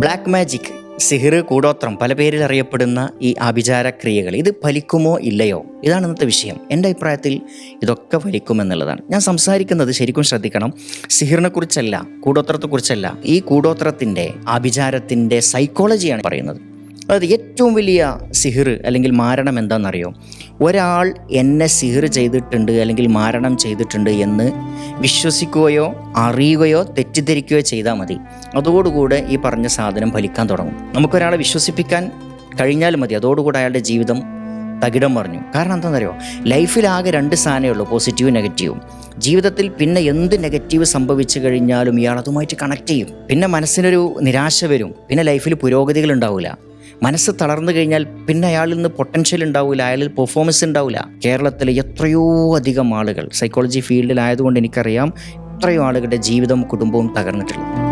Black magic സിഹിർ കൂടോത്രം പല പേരിൽ അറിയപ്പെടുന്ന ഈ ആഭിചാര ക്രിയകൾ ഇത് ഫലിക്കുമോ ഇല്ലയോ? ഇതാണ് ഇന്നത്തെ വിഷയം. എന്റെ അഭിപ്രായത്തിൽ ഇതൊക്കെ ഫലിക്കുമെന്നുള്ളതാണ്. ഞാൻ സംസാരിക്കുന്നത് ശരിക്കും ശ്രദ്ധിക്കണം. സിഹിറിനെ കുറിച്ചല്ല കൂടോത്രത്തെക്കുറിച്ചല്ല. ഈ കൂടോത്രത്തിന്റെ ആഭിചാരത്തിന്റെ സൈക്കോളജിയാണ് പറയുന്നത്. അതായത് ഏറ്റവും വലിയ സിഹിർ അല്ലെങ്കിൽ മാരണം എന്താണെന്നറിയോ? ഒരാൾ എന്നെ സിഹിർ ചെയ്തിട്ടുണ്ട് അല്ലെങ്കിൽ മാരണം ചെയ്തിട്ടുണ്ട് എന്ന് വിശ്വസിക്കുകയോ അറിയുകയോ തെറ്റിദ്ധരിക്കുകയോ ചെയ്താൽ മതി. അതോടുകൂടെ ഈ പറഞ്ഞ സാധനം ഫലിക്കാൻ തുടങ്ങും. നമുക്കൊരാളെ വിശ്വസിപ്പിക്കാൻ കഴിഞ്ഞാൽ മതി. അതോടുകൂടെ അയാളുടെ ജീവിതം തകിടം പറഞ്ഞു കാരണം എന്താണെന്നറിയോ? ലൈഫിലാകെ രണ്ട് സാധനമേ ഉള്ളൂ പോസിറ്റീവും നെഗറ്റീവും. ജീവിതത്തിൽ പിന്നെ എന്ത് നെഗറ്റീവ് സംഭവിച്ചു കഴിഞ്ഞാലും ഇയാൾ അതുമായിട്ട് കണക്ട് ചെയ്യും. പിന്നെ മനസ്സിനൊരു നിരാശ വരും. പിന്നെ ലൈഫിൽ പുരോഗതികൾ ഉണ്ടാവില്ല. മനസ്സ് തളർന്നു കഴിഞ്ഞാൽ പിന്നെ അയാളിൽ നിന്ന് പൊട്ടൻഷ്യൽ ഉണ്ടാവില്ല അയാളിൽ പെർഫോമൻസ് ഉണ്ടാവില്ല കേരളത്തിലെ എത്രയോ അധികം ആളുകൾ സൈക്കോളജി ഫീൽഡിലായതുകൊണ്ട് എനിക്കറിയാം എത്രയോ ആളുകളുടെ ജീവിതം കുടുംബവും തകർന്നിട്ടുള്ളത്.